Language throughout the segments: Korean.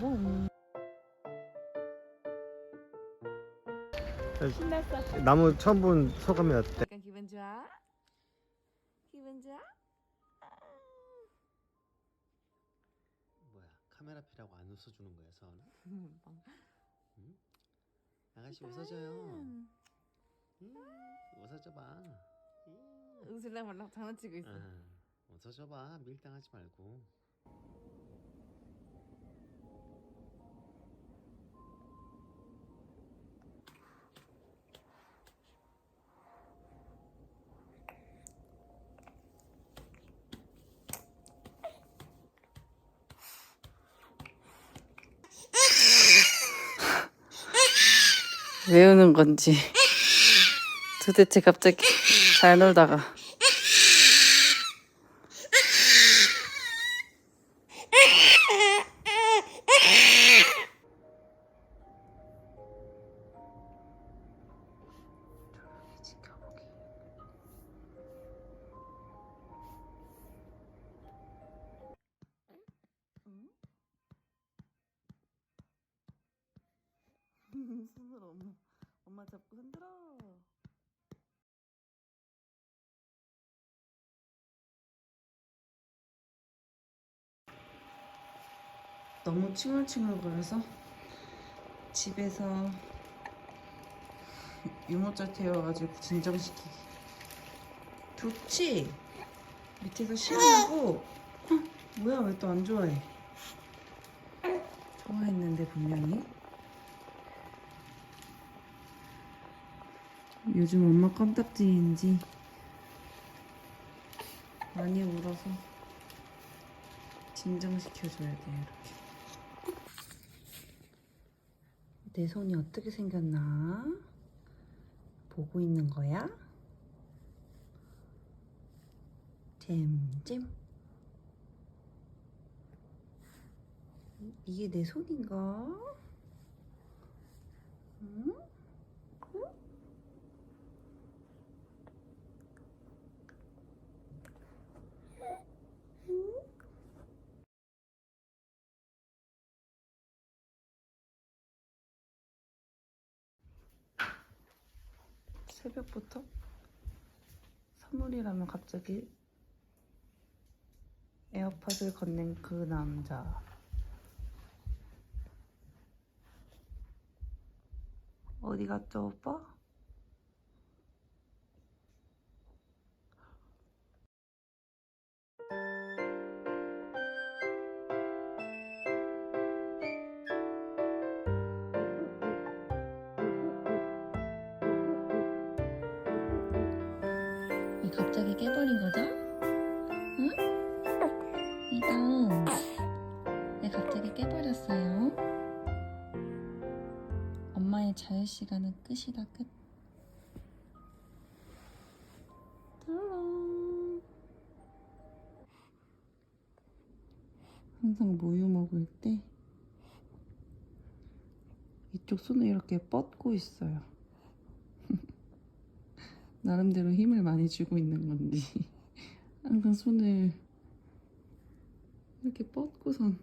따봉. 신났어. 나무 처음 본 소감이 어때? 약간 기분 좋아? 기분 좋아? 뭐야 카메라 피라고 안 웃어주는 거야 서은? 음, 아가씨 웃어줘요 음, 웃어줘봐 음. 웃으려고 말라고 장난치고 있어. 아, 웃어줘봐 밀당하지 말고 왜 우는 건지. 도대체 갑자기 잘 놀다가. 너무 칭얼칭얼거려서 집에서 유모차 태워가지고 진정시키기. 좋지? 밑에서 시원하고 헉, 뭐야 왜 또 안 좋아해? 좋아했는데 분명히 요즘 엄마 껌딱지인지 많이 울어서 진정시켜줘야 돼요 이렇게 내 손이 어떻게 생겼나 보고 있는 거야? 잼잼 이게 내 손인가? 응? 새벽부터 선물이라면 갑자기 에어팟을 건넨 그 남자. 어디 갔죠, 오빠? 갑자기 깨버린 거죠? 응? 이동. 왜 갑자기 깨버렸어요? 엄마의 자유 시간은 끝이다 끝. 뚜루룽. 항상 모유 먹을 때 이쪽 손을 이렇게 뻗고 있어요. 나름대로 힘을 많이 주고 있는 건지 항상 손을 이렇게 뻗고선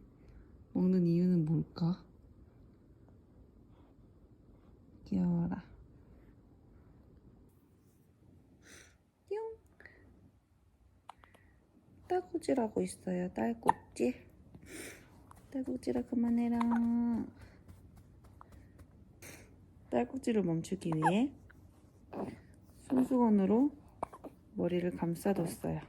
먹는 이유는 뭘까? 귀여워라. 뿅. 딸꾹질하고 있어요 딸꾹질. 딸꾹질아 그만해라. 딸꾹질을 멈추기 위해 손수건으로 머리를 감싸뒀어요.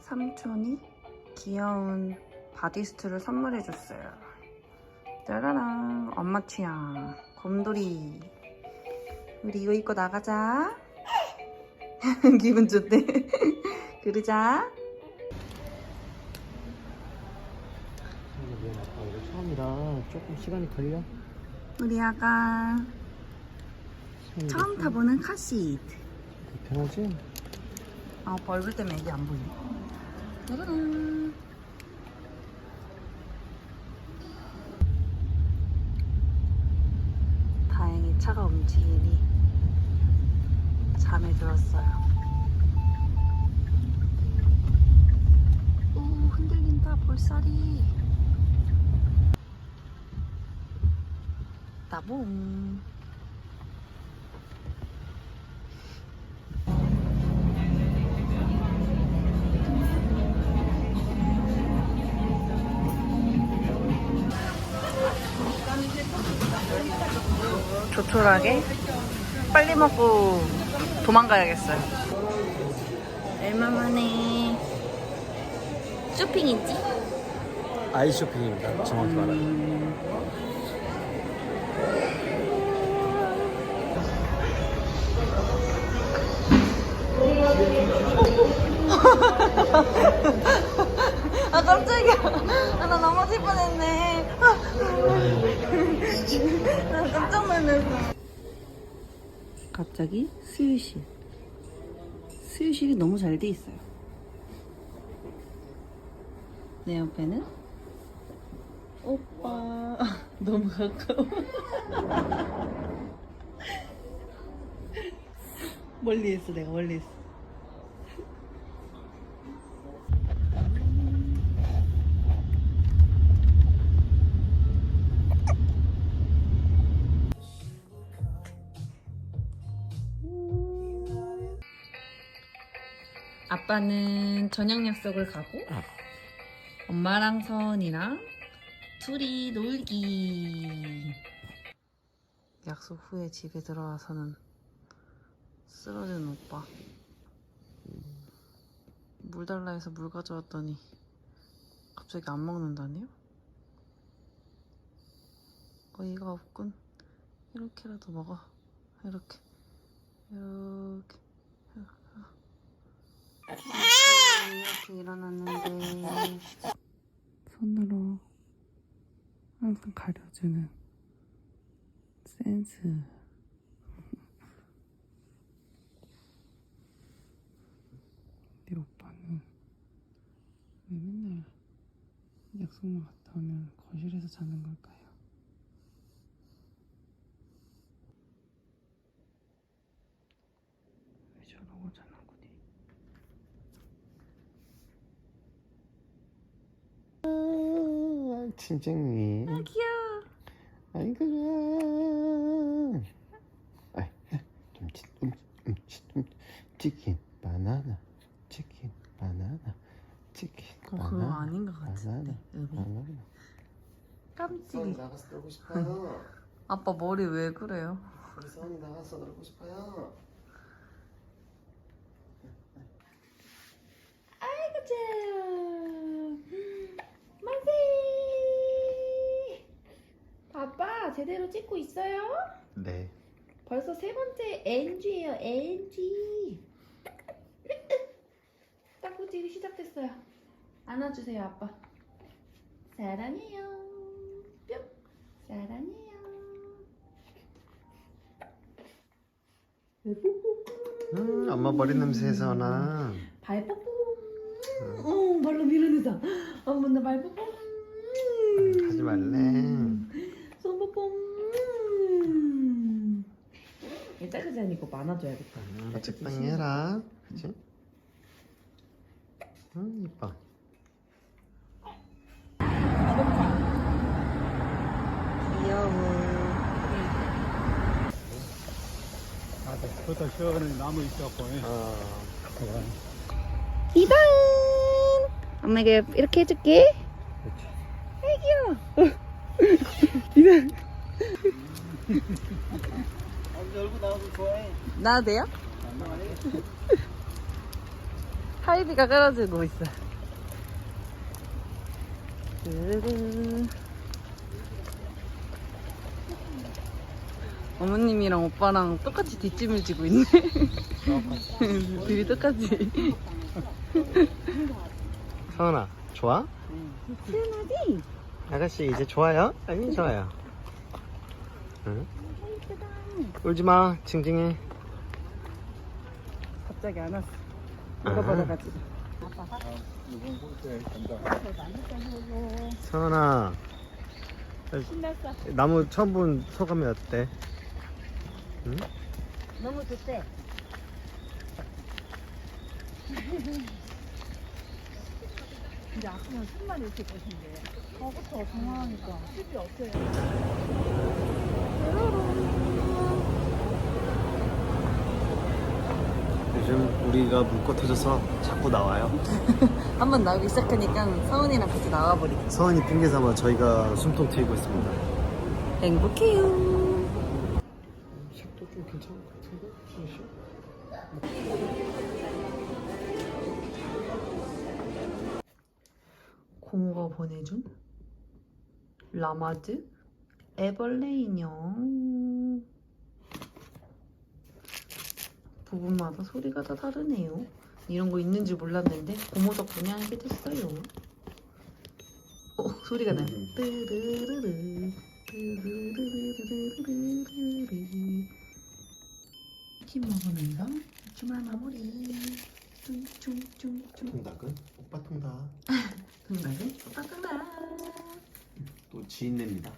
삼촌이 귀여운 바디스트를 선물해줬어요. 짜라랑 엄마 취향 곰돌이 우리 이거 입고 나가자 기분 좋대 그러자 처음이라 조금 시간이 걸려 우리 아가 처음 좀 타보는 카시트 불편하지? 아 오빠 얼굴 때문에 이게 안 보이네 짜라란 다행히 차가 움직이니 잠에 들었어요. 오 흔들린다 볼살이. 나봉. 조촐하게 빨리 먹고 도망가야겠어요. 얼마만에 쇼핑이지? 아이 쇼핑입니다. 정확히 말하면. 아, 나 넘어질 뻔했네. 아, 나 깜짝 놀랐어. 갑자기 수유실. 수유실이 너무 잘 돼 있어요. 내 옆에는 오빠. 너무 가까워. 멀리 있어, 내가 멀리 있어. 아빠는 저녁 약속을 가고 엄마랑 서은이랑 둘이 놀기. 약속 후에 집에 들어와서는 쓰러진 오빠. 물 달라 해서 물 가져왔더니 갑자기 안 먹는다니요? 어이가 없군. 이렇게라도 먹어. 이렇게. 이렇게 이렇게 일어났는데. 손으로 항상 가려주는 센스. 네 오빠는 왜 맨날 약속만 갔다 오면 거실에서 자는 걸까요? 왜 저러고 자 는 거니? 아. 귀여워 아이고 좋아. 아이, 좀 치, 음, 음, 치, 음, 치킨 바나나, 치킨 바나나, 치킨 어, 바나나. 그거 아닌 것 같은데 바나나, 음이 바나나. 깜찍이 나가서 놀고 싶어요. 아빠 머리 왜 그래요? 우리 서원이 나가서 놀고 싶어요. 아이고 참 만세 아빠 제대로 찍고 있어요? 네. 벌써 세 번째 NG예요 NG 딱구찌기 시작됐어요. 안아주세요 아빠. 사랑해요. 뿅. 사랑해요. 음, 엄마 머리 냄새 서원아. 발뽀뽀 어 발로 밀어내자. 엄마 나 발 뽀뽀 음, 하지 말래. 손뽀뽀 일단 그지 않고 안아줘야겠다 음, 적당히 해라. 그치? 음, 이뻐. 귀여워 아, 그것도 시원하게 나무 있었고. 어. 이방 엄마가 이렇게 해줄게 그렇지. 이방 얼굴 나오고 좋아해. 나도 돼요? 하이비가 끌어주고 있어 르르르. 어머님이랑 오빠랑 똑같이 뒷짐을 지고 있네 둘이 똑같이 서원아, 좋아? 시원하지? 아가씨 이제 좋아요? 아니 좋아요. 응? 울지 마, 징징해. 갑자기 안 왔어. 이번 볼때 간다. 서원아. 신났어 나무 처음 본 소감이 어때? 응? 너무 좋대. 근데 아프면 숨만 이렇게 것인데. 어, 그쵸. 장난하니까. 습이 없어요. 요즘 우리가 물고 터져서 자꾸 나와요. 한번 나오기 시작하니까 서은이랑 같이 나와버리고. 서은이 핑계 삼아 저희가 숨통 트이고 있습니다. 행복해요. 색도 좀 괜찮은 것 같은데? 진심? 고모가 보내준 라마즈 애벌레 인형 부분마다 소리가 다 다르네요 이런 거 있는지 몰랐는데 고모 덕분에 알게 됐어요 어 소리가 나요 뚜루루루 뚜루루루루루루루 치킨 먹으면서 주말 마무리 퉁퉁퉁퉁 통닭은? 오빠 통닭. 등락은 똑같다 또 지인냅니다.